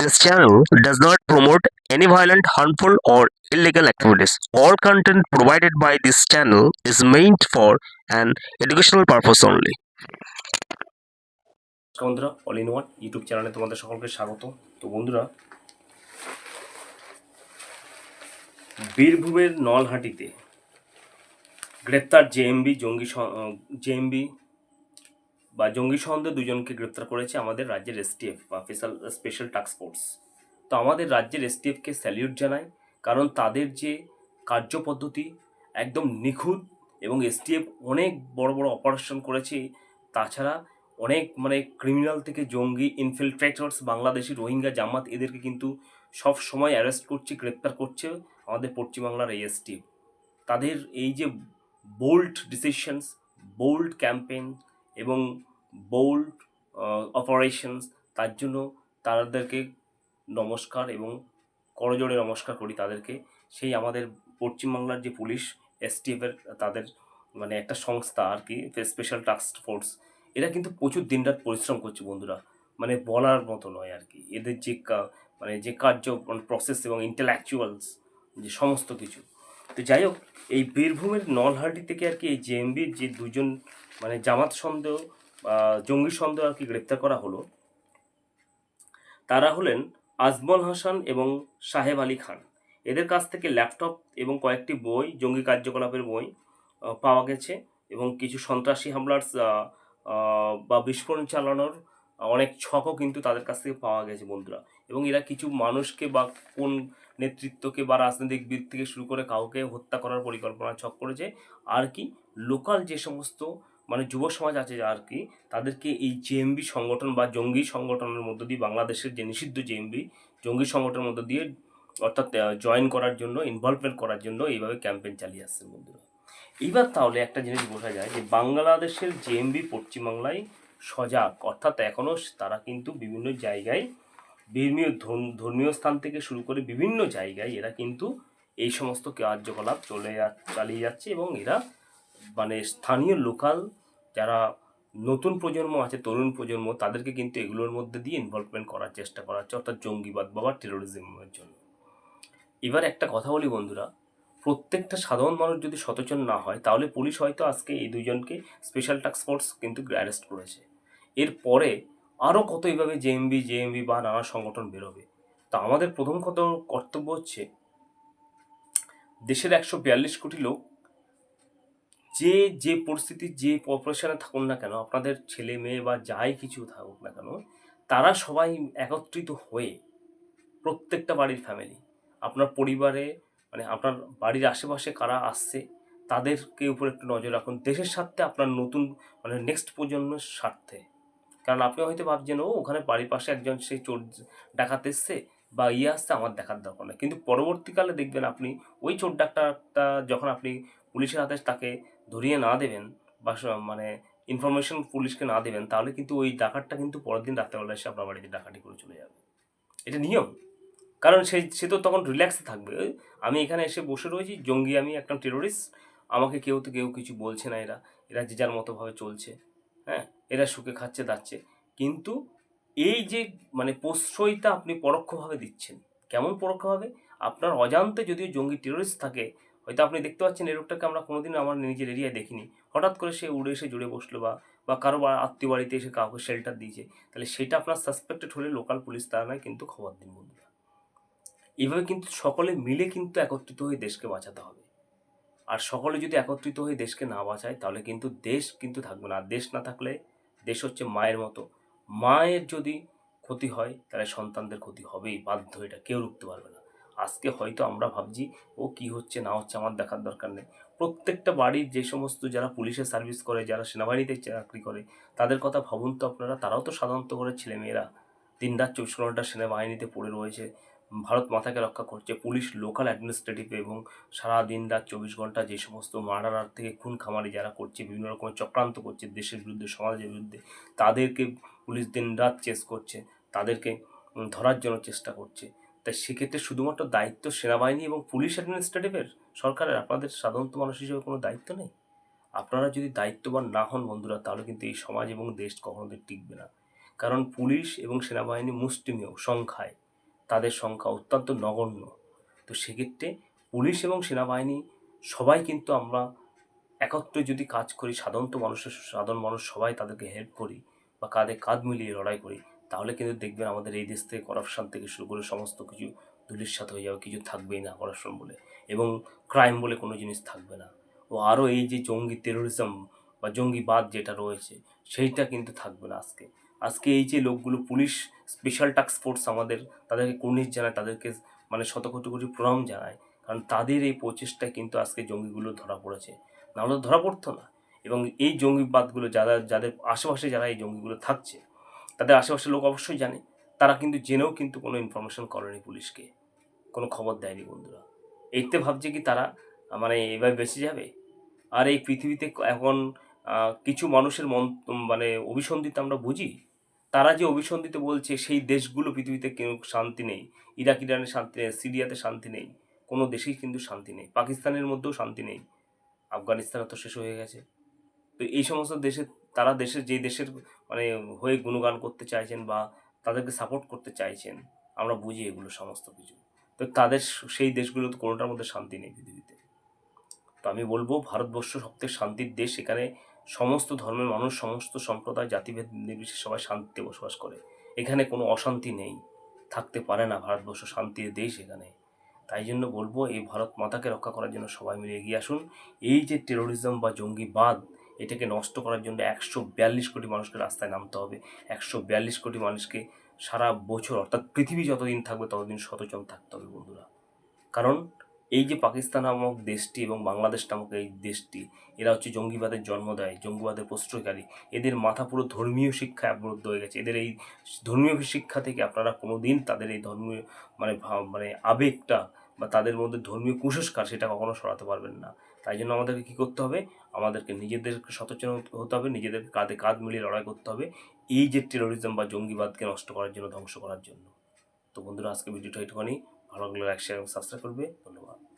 This channel does not promote any violent, harmful, or illegal activities. All content provided by this channel is meant for an educational purpose only. বন্ধুরা all in one YouTube চ্যানেলে তোমাদের সকলকে স্বাগত তো বন্ধুরা বীরভূমের নলহাটিতে গ্রেপ্তার JMB জঙ্গি জেএমবি বা জঙ্গি সন্দেহ দুজনকে গ্রেপ্তার করেছে আমাদের রাজ্যের এসটিএফ বা স্পেশাল স্পেশাল টাস্ক ফোর্স তো আমাদের রাজ্যের এসটিএফকে স্যালিউট জানাই, কারণ তাদের যে কার্যপদ্ধতি একদম নিখুঁত এবং এসটিএফ অনেক বড় বড় অপারেশন করেছে, তাছাড়া অনেক মানে ক্রিমিনাল থেকে জঙ্গি ইনফিলট্রেটরস বাংলাদেশি রোহিঙ্গা জামাত এদেরকে কিন্তু সব সময় অ্যারেস্ট করছে, গ্রেপ্তার করছে আমাদের পশ্চিমবাংলার এই এসটিএফ তাদের এই যে বোল্ড ডিসিশনস বোল্ড ক্যাম্পেইন এবং বোল্ড অপারেশনস তার জন্য তাদেরকে নমস্কার এবং করজোড়ে নমস্কার করি তাদেরকে। সেই আমাদের পশ্চিমবাংলার যে পুলিশ এসটিএফের তাদের মানে একটা সংস্থা আর কি স্পেশাল টাস্ক ফোর্স এরা কিন্তু প্রচুর দিনরাত পরিশ্রম করছে বন্ধুরা। মানে বলার মতো নয় আর কি। এদের যে মানে যে কার্য প্রসেস এবং ইন্টেলেকচুয়ালস যে সমস্ত কিছু। তো যাই হোক, এই বীরভূমের নলহাটি থেকে আর কি এই জেএমবির যে দুজন মানে জামাত সন্দেহ জঙ্গি সন্দেহ আর কি গ্রেপ্তার করা হলো। তারা হলেন আজমল হাসান এবং সাহেব আলী খান। এদের কাছ থেকে ল্যাপটপ এবং কয়েকটি বই, জঙ্গি কার্যকলাপের বই পাওয়া গেছে এবং কিছু সন্ত্রাসী হামলার বা বিস্ফোরণ চালানোর অনেক ছকও কিন্তু তাদের কাছ থেকে পাওয়া গেছে বন্ধুরা। এবং এরা কিছু মানুষকে বা কোন নেতৃত্বকে বা রাজনৈতিক বিদ থেকে শুরু করে কাউকে হত্যা করার পরিকল্পনা ছক করেছে। আর কি, লোকাল যে সমস্ত মানে যুব সমাজ আছে আর কি, তাদেরকে এই জেএমবি সংগঠন বা জঙ্গি সংগঠনের মধ্য দিয়ে বাংলাদেশের যে নিষিদ্ধ জেএমবি জঙ্গি সংগঠনের মধ্য দিয়ে অর্থাৎ জয়েন করার জন্য ইনভলভমেন্ট করার জন্য এইভাবে ক্যাম্পেইন চালিয়ে আসছেন বন্ধুরা। এইবার তাহলে একটা জিনিস বোঝা যায় যে বাংলাদেশের জেএমবি পশ্চিমবাংলায় সজাগ, অর্থাৎ এখনও তারা কিন্তু বিভিন্ন জায়গায় ধর্ম- ধর্মীয় স্থান থেকে শুরু করে বিভিন্ন জায়গায় এরা কিন্তু এই সমস্ত কার্যকলাপ চলে চালিয়ে যাচ্ছে এবং এরা মানে স্থানীয় লোকাল যারা নতুন প্রজন্ম আছে, তরুণ প্রজন্ম, তাদেরকে কিন্তু এগুলোর মধ্যে দিয়ে ইনভলভমেন্ট করার চেষ্টা করা হচ্ছে, অর্থাৎ জঙ্গিবাদ বা টেরোরিজমের জন্য। এবার একটা কথা বলি বন্ধুরা, প্রত্যেকটা সাধারণ মানুষ যদি সচেতন না হয়, তাহলে পুলিশ হয়তো আজকে এই দুজনকে স্পেশাল টাস্ক ফোর্স কিন্তু অ্যারেস্ট করেছে। এরপরে আরও কত এইভাবে জেএমবি জেএমবি বা নানা সংগঠন বেরোবে। তা আমাদের প্রথম কত কর্তব্য হচ্ছে, দেশের একশো বিয়াল্লিশ কোটি লোক যে যে পরিস্থিতি যে অপারেশনে থাকুন না কেন, আপনাদের ছেলে মেয়ে বা যাই কিছু থাকুক না কেন, তারা সবাই একত্রিত হয়ে প্রত্যেকটা বাড়ির ফ্যামিলি আপনার পরিবারে মানে আপনার বাড়ির আশেপাশে কারা আসছে, তাদেরকে উপর একটু নজর রাখুন। দেশের স্বার্থে আপনার নতুন মানে নেক্সট প্রজন্মের স্বার্থে। কারণ আপনি হয়তো ভাবছেন, ও, ওখানে বাড়ির পাশে একজন সেই চোর ডাকাত এসছে বা ইয়ে আসছে, আমার দেখার দরকার নেই। কিন্তু পরবর্তীকালে দেখবেন আপনি ওই চোর ডাক্তারটা যখন আপনি পুলিশের হাতে তাকে ধরিয়ে না দেবেন বা মানে ইনফরমেশন পুলিশকে না দেবেন, তাহলে কিন্তু ওই ডাকাতটা কিন্তু পরের দিন রাত্রেবেলা এসে আপনার বাড়িতে ডাকাতি করে চলে যাবে। এটা নিয়ম। কারণ সে সে তো তখন রিল্যাক্সে থাকবে। আমি এখানে এসে বসে রয়েছি, জঙ্গি আমি একটা টেরোরিস্ট আমাকে কেউ তো কেউ কিছু বলছে না এরা। এরা যে যার মতোভাবে চলছে হ্যাঁ? এরা সুখে খাচ্ছে, দাচ্ছে। কিন্তু এই যে মানে প্রশ্রয়টা আপনি পরোক্ষভাবে দিচ্ছেন, কেমন পরোক্ষভাবে? আপনার অজান্তে যদিও জঙ্গি টেরোরিস্ট থাকে হয়তো আপনি দেখতে পাচ্ছেন এই লোকটাকে আমরা কোনোদিন আমার নিজের এরিয়ায় দেখিনি। হঠাৎ করে সে উড়ে এসে জুড়ে বসল বা বা কারও আত্মীয় বাড়িতে এসে কাউকে শেল্টার দিয়েছে। তাহলে সেটা আপনার সাসপেক্টেড হলে লোকাল পুলিশ তারা নয় কিন্তু খবর দিন বন্ধুরা। এইভাবে কিন্তু সকলে মিলে কিন্তু একত্রিত হয়ে দেশকে বাঁচাতে হবে। আর সকলে যদি একত্রিত হয়ে দেশকে না বাঁচায়, তাহলে কিন্তু দেশ কিন্তু থাকবে না। দেশ না থাকলে দেশ হচ্ছে মায়ের মতো। মায়ের যদি ক্ষতি হয়, তাহলে সন্তানদের ক্ষতি হবেই। বাধ্য এটা কেউ রুখতে পারবে না। আজকে হয়তো আমরা ভাবছি, ও কি হচ্ছে, না হচ্ছে আমার দেখার দরকার নেই। প্রত্যেকটা বাড়ির যে সমস্ত যারা পুলিশের সার্ভিস করে, যারা সেনাবাহিনীতে চাকরি করে, তাদের কথা ভাবুন তো আপনারা, তারাও তো সাধারণত করে ছেলেমেয়েরা। দিন রাত চব্বিশ ঘণ্টা সেনাবাহিনীতে পড়ে রয়েছে। ভারত মাতাকে রক্ষা করছে পুলিশ লোকাল অ্যাডমিনিস্ট্রেটিভ এবং সারা দিন রাত চব্বিশ ঘণ্টা যে সমস্ত মার্ডারার থেকে খুন খামারি যারা করছে, বিভিন্ন রকমের চক্রান্ত করছে দেশের বিরুদ্ধে, সমাজের বিরুদ্ধে, তাদেরকে পুলিশ দিন রাত চেস করছে, তাদেরকে ধরার জন্য চেষ্টা করছে। তাই সেক্ষেত্রে শুধুমাত্র দায়িত্ব সেনাবাহিনী এবং পুলিশ অ্যাডমিনিস্ট্রেটিভের সরকারের, আপনাদের সাধারণত মানুষ হিসেবে কোনো দায়িত্ব নেই? আপনারা যদি দায়িত্ববান না হন বন্ধুরা, তাহলে কিন্তু এই সমাজ এবং দেশ কখনোদিন টিকবে না। কারণ পুলিশ এবং সেনাবাহিনী মুষ্টিমেয়, সংখ্যায়। তাদের সংখ্যা অত্যন্ত নগণ্য। তো সেক্ষেত্রে পুলিশ এবং সেনাবাহিনী, সবাই কিন্তু আমরা একত্রে যদি কাজ করি, সাধারণত মানুষের, সাধারণ মানুষ সবাই তাদেরকে হেল্প করি বা কাঁধে কাঁধ মিলিয়ে লড়াই করি তাহলে কিন্তু দেখবেন আমাদের এই দেশ থেকে করাপশান থেকে শুরু করে সমস্ত কিছু ধুলিস্বাত হয়ে যাবে কিছু থাকবেই না করাপশন বলে এবং ক্রাইম বলে কোনো জিনিস থাকবে না। ও আরও এই যে জঙ্গি টেরোরিজম বা জঙ্গিবাদ যেটা রয়েছে, সেইটা কিন্তু থাকবে না আজকে। আজকে এই যে লোকগুলো পুলিশ স্পেশাল টাস্ক ফোর্স আমাদের, তাদেরকে কুর্নিশ জানায়, তাদেরকে মানে শত কোটি কোটি প্রণাম জানায়, কারণ তাদের এই প্রচেষ্টায় কিন্তু আজকে জঙ্গিগুলো ধরা পড়েছে। নাহলে ধরা পড়তো না। এবং এই জঙ্গিবাদগুলো যারা, যাদের আশেপাশে যারা এই জঙ্গিগুলো থাকছে তাদের আশেপাশের লোক অবশ্যই জানে। তারা কিন্তু জেনেও কিন্তু কোনো ইনফরমেশন করেনি পুলিশকে। কোনো খবর দেয়নি বন্ধুরা। এইতে ভাবছে কি তারা মানে এবার বেঁচে যাবে? আর এই পৃথিবীতে এখন কিছু মানুষের মন মানে অভিসন্ধিতে আমরা বুঝি, তারা যে অভিসন্ধিতে বলছে সেই দেশগুলো পৃথিবীতে কেউ শান্তি নেই। ইরাক, ইরানে শান্তি নেই, সিরিয়াতে শান্তি নেই, কোনো দেশেই কিন্তু শান্তি নেই। পাকিস্তানের মধ্যেও শান্তি নেই। আফগানিস্তানে তো শেষ হয়ে গেছে। তো এই সমস্ত দেশে তারা দেশের যে দেশের মানে হয়ে গুণগান করতে চাইছেন বা তাদেরকে সাপোর্ট করতে চাইছেন, আমরা বুঝি এগুলো সমস্ত কিছু। তো তাদের সেই দেশগুলো তো কোনোটার মধ্যে শান্তি নেই পৃথিবীতে। তো আমি বলব, ভারতবর্ষ সবথেকে শান্তির দেশ। এখানে সমস্ত ধর্মের মানুষ, সমস্ত সম্প্রদায়, জাতিভেদ নির্বিশেষে সবাই শান্তিতে বসবাস করে। এখানে কোনো অশান্তি নেই। থাকতে পারে না ভারতবর্ষ শান্তির দেশ এখানে। তাই জন্য বলব, এই ভারত মাতাকে রক্ষা করার জন্য সবাই মিলে এগিয়ে আসুন। এই যে টেরোরিজম বা জঙ্গিবাদ এটাকে নষ্ট করার জন্য একশো বিয়াল্লিশ কোটি মানুষকে রাস্তায় নামতে হবে। একশো বিয়াল্লিশ কোটি মানুষকে সারা বছর, অর্থাৎ পৃথিবী যতদিন থাকবে, ততদিন সচেতন থাকতে হবে বন্ধুরা। কারণ এই যে পাকিস্তান নামক দেশটি এবং বাংলাদেশ নামক এই দেশটি, এরা হচ্ছে জঙ্গিবাদের জন্ম দেয় জঙ্গিবাদের প্রশ্রয়কারী। এদের মাথা পুরো ধর্মীয় শিক্ষায় আবদ্ধ হয়ে গেছে। এদের এই ধর্মীয় শিক্ষা থেকে আপনারা কোনো দিন তাদের এই ধর্মীয় মানে মানে আবেগটা বা তাদের মধ্যে ধর্মীয় কুসংস্কার সেটা কখনো সরাতে পারবেন না। তাই জন্য আমাদেরকে কী করতে হবে? আমাদেরকে নিজেদেরকে সচেতন হতে- হবে, নিজেদের কাঁধে কাঁধ মিলিয়ে লড়াই করতে হবে, এই যে টেরোরিজম বা জঙ্গিবাদকে নষ্ট করার জন্য, ধ্বংস করার জন্য। তো বন্ধুরা আজকে ভিডিওটা একটুখানি ভালো লাগলে লাইক শেয়ার এবং সাবস্ক্রাইব করবে। ধন্যবাদ।